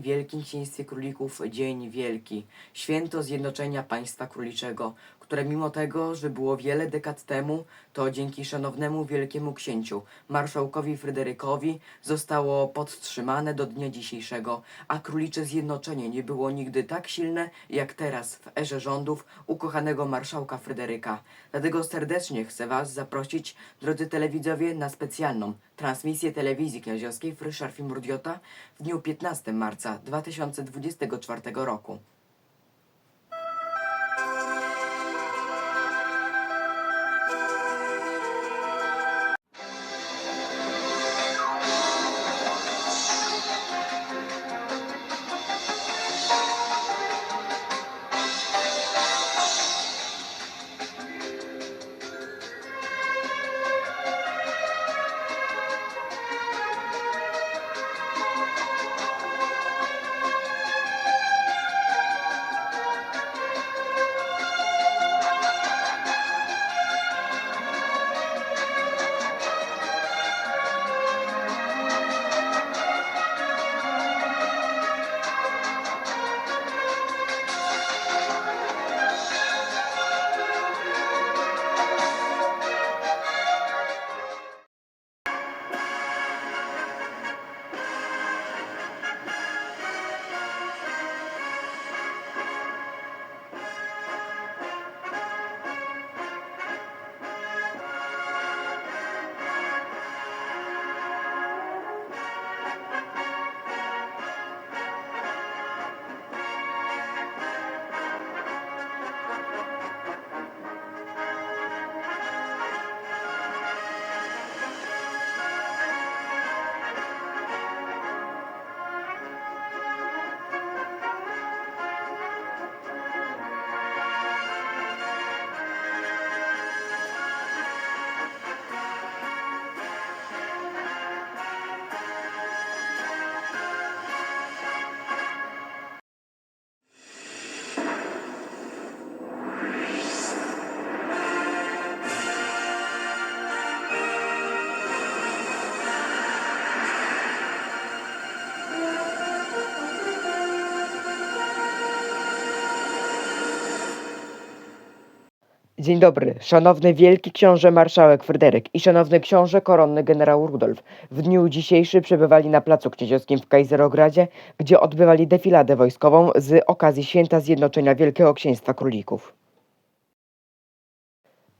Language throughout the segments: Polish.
Wielkim Księstwie Królików Dzień Wielki, święto zjednoczenia państwa króliczego, które mimo tego, że było wiele dekad temu, to dzięki szanownemu wielkiemu księciu, marszałkowi Fryderykowi, zostało podtrzymane do dnia dzisiejszego, a królicze zjednoczenie nie było nigdy tak silne, jak teraz w erze rządów ukochanego marszałka Fryderyka. Dlatego serdecznie chcę Was zaprosić, drodzy telewidzowie, na specjalną transmisję telewizji knaziowskiej Fryszarfi Murdiota w dniu 15 marca 2024 roku. Dzień dobry, szanowny wielki książę marszałek Fryderyk i szanowny książę koronny generał Rudolf. W dniu dzisiejszym przebywali na placu kniedziowskim w Kaiserogradzie, gdzie odbywali defiladę wojskową z okazji święta zjednoczenia Wielkiego Księstwa Królików.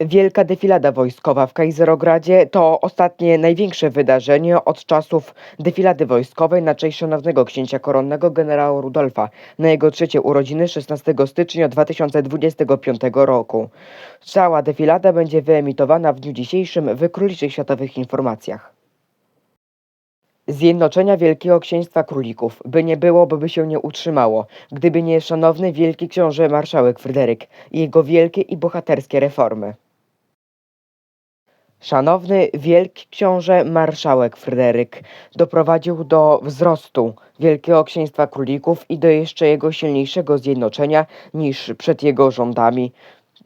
Wielka defilada wojskowa w Kaiserogradzie to ostatnie największe wydarzenie od czasów defilady wojskowej na cześć szanownego księcia koronnego generała Rudolfa na jego trzecie urodziny 16 stycznia 2025 roku. Cała defilada będzie wyemitowana w dniu dzisiejszym w Króliczych Światowych Informacjach. Zjednoczenia Wielkiego Księstwa Królików, by nie było, by, by się nie utrzymało, gdyby nie szanowny wielki książę marszałek Fryderyk i jego wielkie i bohaterskie reformy. Szanowny wielki książę marszałek Fryderyk doprowadził do wzrostu Wielkiego Księstwa Królików i do jeszcze jego silniejszego zjednoczenia niż przed jego rządami.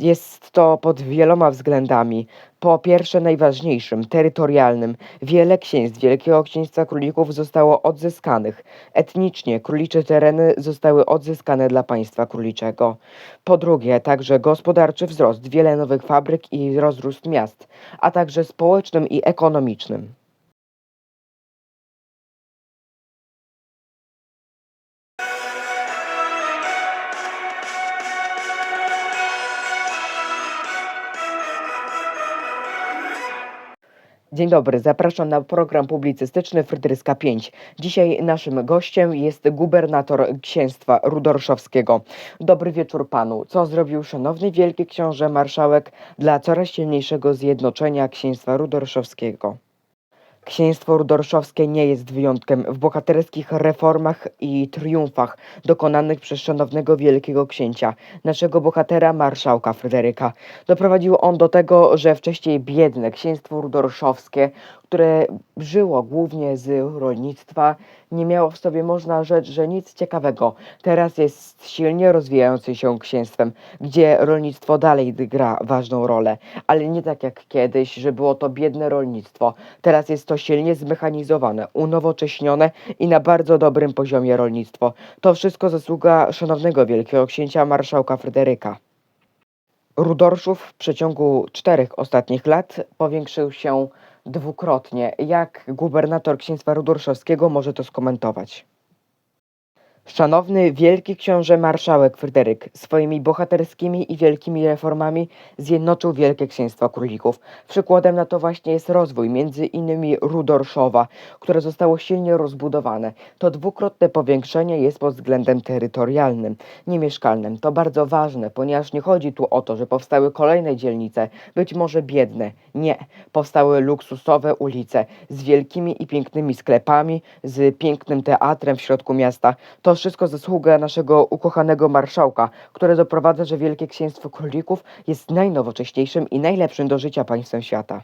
Jest to pod wieloma względami. Po pierwsze, najważniejszym, terytorialnym. Wiele księstw Wielkiego Księstwa Królików zostało odzyskanych. Etnicznie królicze tereny zostały odzyskane dla państwa króliczego. Po drugie, także gospodarczy wzrost, wiele nowych fabryk i rozrost miast, a także społecznym i ekonomicznym. Dzień dobry, zapraszam na program publicystyczny Fryderyska 5. Dzisiaj naszym gościem jest gubernator księstwa rudorszowskiego. Dobry wieczór panu. Co zrobił szanowny wielki książę marszałek dla coraz silniejszego zjednoczenia księstwa rudorszowskiego? Księstwo rudorszowskie nie jest wyjątkiem w bohaterskich reformach i triumfach dokonanych przez szanownego wielkiego księcia, naszego bohatera marszałka Fryderyka. Doprowadził on do tego, że wcześniej biedne księstwo rudorszowskie, które żyło głównie z rolnictwa, nie miało w sobie, można rzec, że nic ciekawego. Teraz jest silnie rozwijającym się księstwem, gdzie rolnictwo dalej gra ważną rolę, ale nie tak jak kiedyś, że było to biedne rolnictwo. Teraz jest to silnie zmechanizowane, unowocześnione i na bardzo dobrym poziomie rolnictwo. To wszystko zasługa szanownego wielkiego księcia marszałka Fryderyka. Rudorszów w przeciągu czterech ostatnich lat powiększył się dwukrotnie. Jak gubernator księstwa rudorszowskiego może to skomentować? Szanowny wielki książę marszałek Fryderyk swoimi bohaterskimi i wielkimi reformami zjednoczył Wielkie Księstwo Królików. Przykładem na to właśnie jest rozwój między innymi Rudorszowa, które zostało silnie rozbudowane. To dwukrotne powiększenie jest pod względem terytorialnym, niemieszkalnym. To bardzo ważne, ponieważ nie chodzi tu o to, że powstały kolejne dzielnice, być może biedne. Nie, powstały luksusowe ulice z wielkimi i pięknymi sklepami, z pięknym teatrem w środku miasta. To wszystko zasługa naszego ukochanego marszałka, które doprowadza, że Wielkie Księstwo Królików jest najnowocześniejszym i najlepszym do życia państwem świata.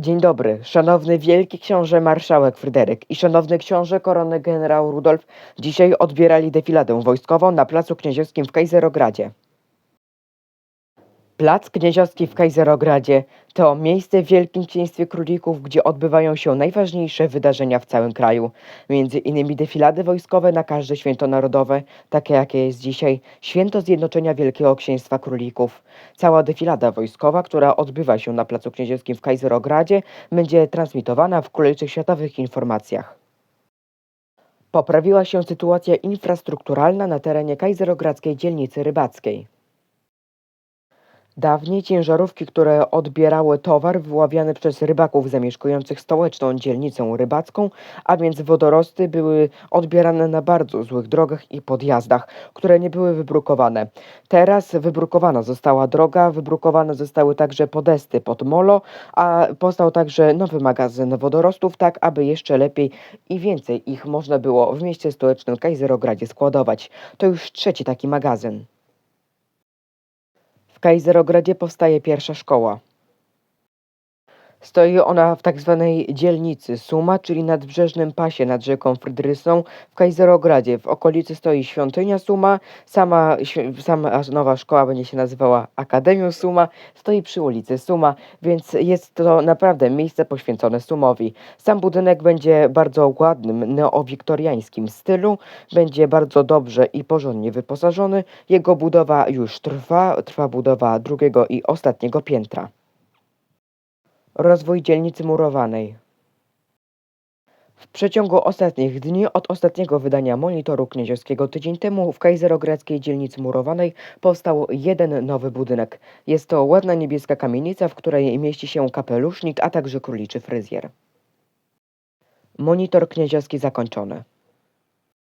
Dzień dobry, szanowny wielki książę marszałek Fryderyk i szanowny książę korony generał Rudolf dzisiaj odbierali defiladę wojskową na placu knieziowskim w Kajzerogradzie. Plac Knieziowski w Kajzerogradzie to miejsce w Wielkim Księstwie Królików, gdzie odbywają się najważniejsze wydarzenia w całym kraju. Między innymi defilady wojskowe na każde święto narodowe, takie jakie jest dzisiaj Święto Zjednoczenia Wielkiego Księstwa Królików. Cała defilada wojskowa, która odbywa się na Placu Knieziowskim w Kajzerogradzie, będzie transmitowana w kolejnych światowych informacjach. Poprawiła się sytuacja infrastrukturalna na terenie kajzerogradzkiej dzielnicy rybackiej. Dawniej ciężarówki, które odbierały towar wyławiany przez rybaków zamieszkujących stołeczną dzielnicę rybacką, a więc wodorosty, były odbierane na bardzo złych drogach i podjazdach, które nie były wybrukowane. Teraz wybrukowana została droga, wybrukowane zostały także podesty pod molo, a powstał także nowy magazyn wodorostów, tak aby jeszcze lepiej i więcej ich można było w mieście stołecznym Kajzerogradzie składować. To już trzeci taki magazyn. W Kajzerogradzie powstaje pierwsza szkoła. Stoi ona w tak zwanej dzielnicy Suma, czyli nadbrzeżnym pasie nad rzeką Frydrysą w Kajzerogradzie. W okolicy stoi świątynia Suma, sama, sama nowa szkoła będzie się nazywała Akademią Suma, stoi przy ulicy Suma, więc jest to naprawdę miejsce poświęcone Sumowi. Sam budynek będzie bardzo ładnym, neowiktoriańskim stylu, będzie bardzo dobrze i porządnie wyposażony. Jego budowa już trwa, trwa budowa drugiego i ostatniego piętra. Rozwój dzielnicy murowanej. W przeciągu ostatnich dni, od ostatniego wydania monitoru knieziowskiego tydzień temu, w kajzerogradzkiej dzielnicy murowanej powstał jeden nowy budynek. Jest to ładna niebieska kamienica, w której mieści się kapelusznik, a także króliczy fryzjer. Monitor knieziowski zakończony.